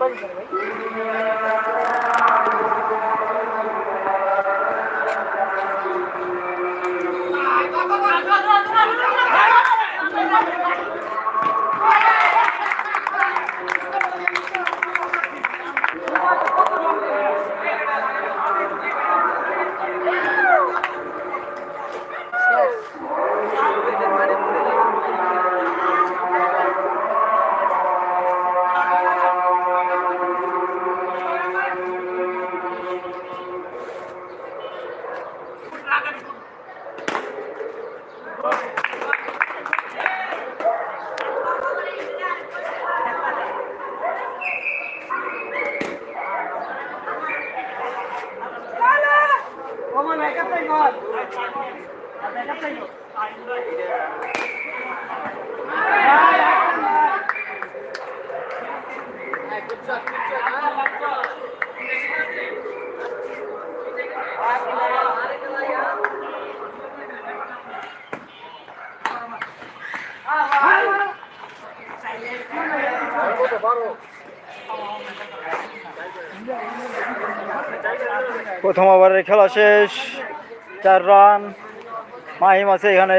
बंद करो প্রথম ওভারের খেলা শেষ চার রান মাহিম আছে এখানে।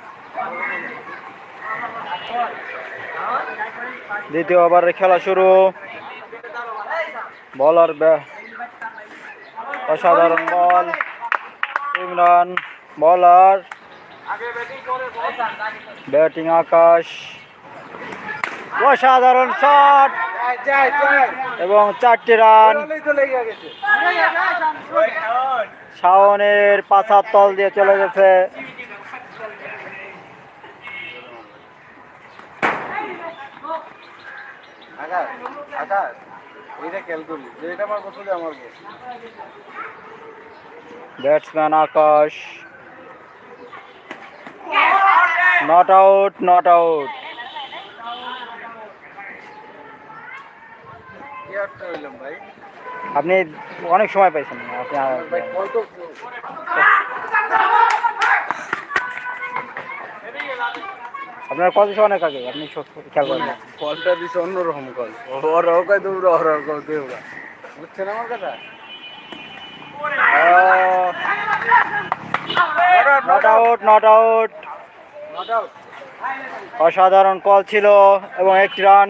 দ্বিতীয় ওভারের খেলা শুরু। বলার অসাধারণ বল ইমরান বলার ব্যাটিং আকাশ। অসাধারণ শট এবং চারটি রান শাওনের পাশার তল দিয়ে চলে গেছে। আকাশ আকাশ এটা খেয়াল করলি যে এটা আমার আমার batsman Akash. Not out not out আপনি অনেক সময় পাইছেন আপনি ভাই কল আপনার কত অনেক আগে আপনি খেয়াল করেন না। কলটা দিছে অন্যরকম কল। ওর দৌড়া ওর ওর দৌড়া বুঝছেন আমার কথা? নট আউট নট আউট অসাধারণ কল ছিল এবং একটি রান।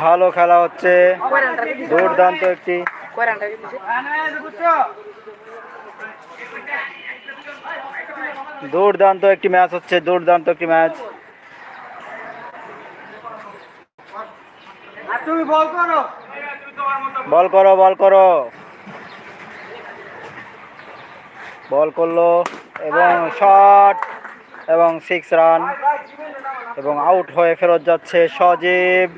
ভালো খেলা হচ্ছে। দুর্দান্ত একটি। দুর্দান্ত একটি ম্যাচ হচ্ছে দুর্দান্ত একটি ম্যাচ। বল করো। বল করো বল করো। বল করল এবং শট এবং সিক্স রান এবং আউট হয়ে ফেরত যাচ্ছে সজীব।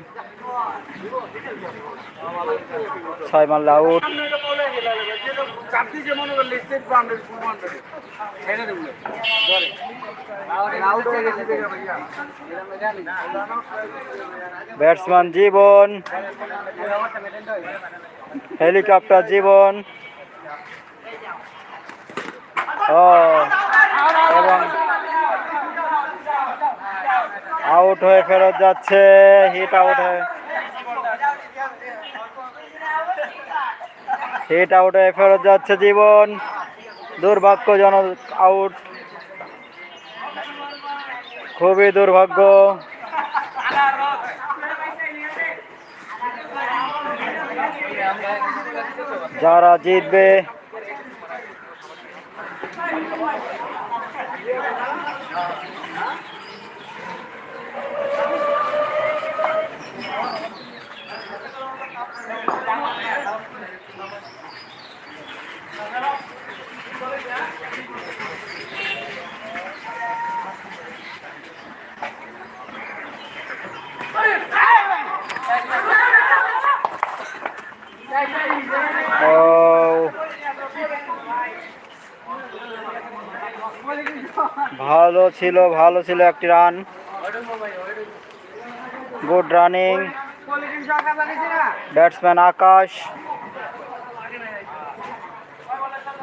ছয় মারলে আউট দিয়ে মনে করলে স্টেট বাউন্ডারি ফুল বাউন্ডারি ছেড়ে দেবো। ধরে। ব্যাটসম্যান জীবন। হেলিকপ্টার জীবন। ও। এবং আউট হয়ে ফেরত যাচ্ছে। হিট আউট হয়ে। হিট আউট ফেরত যাচ্ছে জীবন। দুর্ভাগ্যজনক আউট খুবই দুর্ভাগ্য। যারা জিতবে ও ভালো ছিল, ভালো ছিল একটি run good running batsman Akash.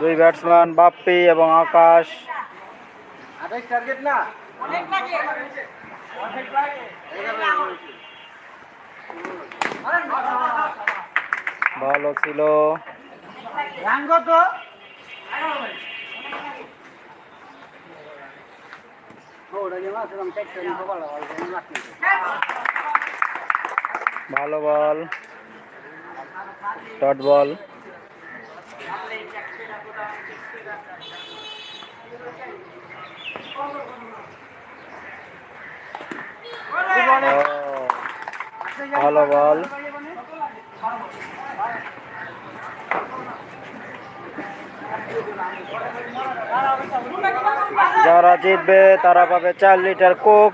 দুই ব্যাটসম্যান বাপ্পি এবং আকাশ। ভালো ছিল। ভালো বল। Dot ball. ভালো বল। যারা জিতবে, তারা পাবে চার লিটার কোক।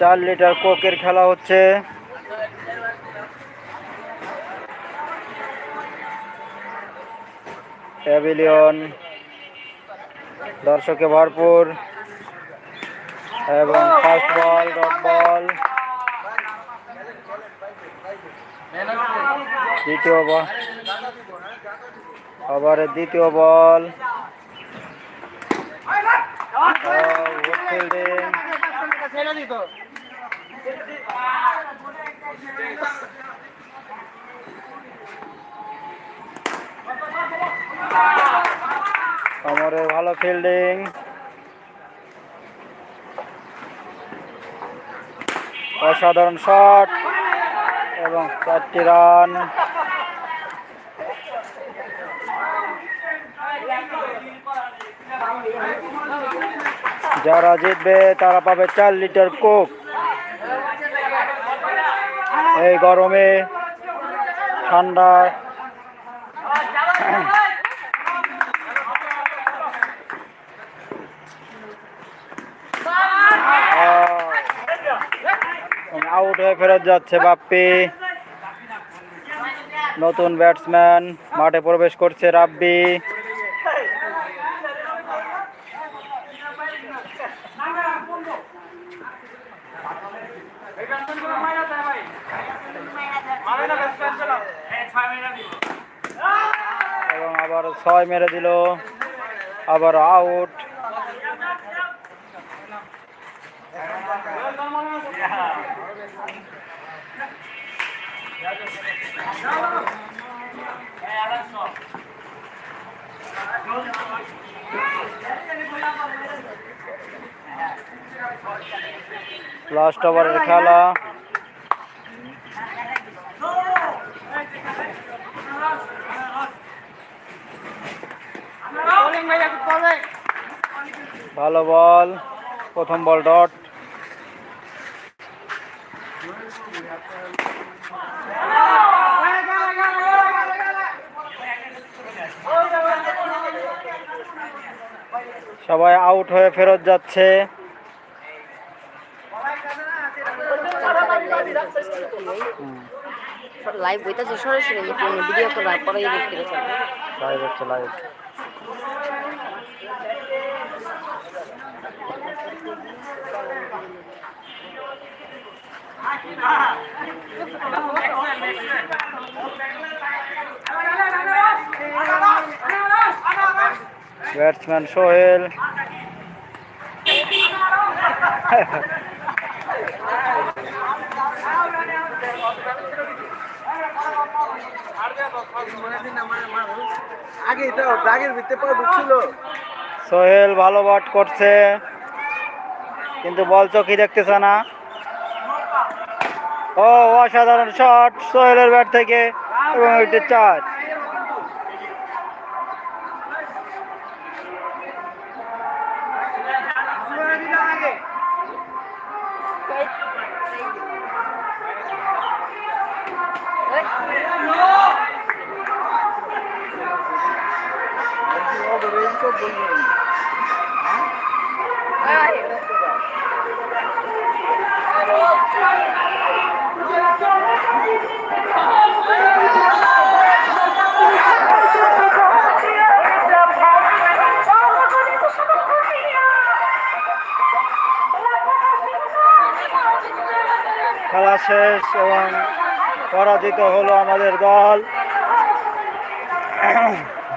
চার লিটার কোকের খেলা হচ্ছে। প্যাভিলিয়ন দর্শকে ভরপুর। এবং ফার্স্ট বল ডট বল দ্বিতীয় বল ওভারের দ্বিতীয় বল। ভালো ফিল্ডিং অসাধারণ শট এবং চারটি রান যারা জিতবে, তারা পাবে চার লিটার কোক। এই গরমে ঠান্ডা। আউট হয়ে ফেরত যাচ্ছে বাপ্পি। নতুন ব্যাটসম্যান মাঠে প্রবেশ করছে রাব্বি। এবং আবার ছয় মেরে দিল আবার আউট লাস্ট ওভারের খেলা। ভালো বল প্রথম বল ডট। সবাই আউট হয়ে ফেরত যাচ্ছে। লাইভ বইতেছে সরাসরি ভিডিও করা পরে দেখতে পাচ্ছেন লাইভ হচ্ছে লাইভ ব্যাটসম্যান সোহেল। সোহেল ভালো বট করছে। কিন্তু বল চোখই দেখতেছে না। ও অসাধারণ শট সোহেলের ব্যাট থেকে এবং একটি চার। শেষ এবং পরাজিত হলো আমাদের দল।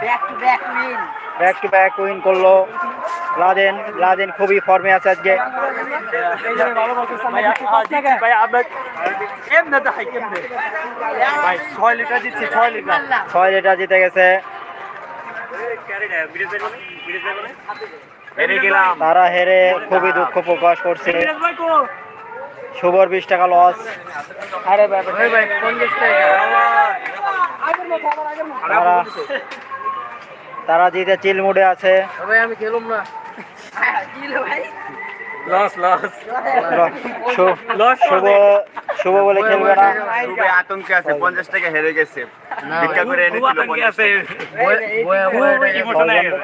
Back to back win back to back win করল লাদেন। লাদেন খুবই ফর্মে আছে আজকে। ছয় লিটার জিতে গেছে। তারা হেরে খুবই দুঃখ প্রকাশ করছে। শুভর বিশ টাকা লস আরে ভাই তারা তারা জিতে চিল মুডে আছে। আমি খেলুম না। লস লস শুভ শুভ বলে খেলবে না। আতঙ্কে আছে পঞ্চাশ টাকা হেরে গেছে। ভিক্ষা করে এনেছিল পঞ্চাশ টাকা।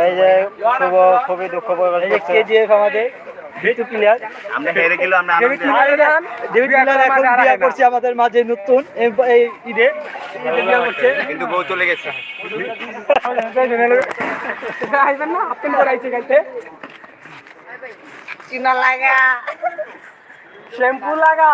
এই যে শুভ খুবই দুঃখ প্রকাশ করছে কেজিএফ আমাদের মাঝে নতুন এই- ঈদে কিন্তু বউ চলে গেছে চিনা লাগা শ্যাম্পু লাগা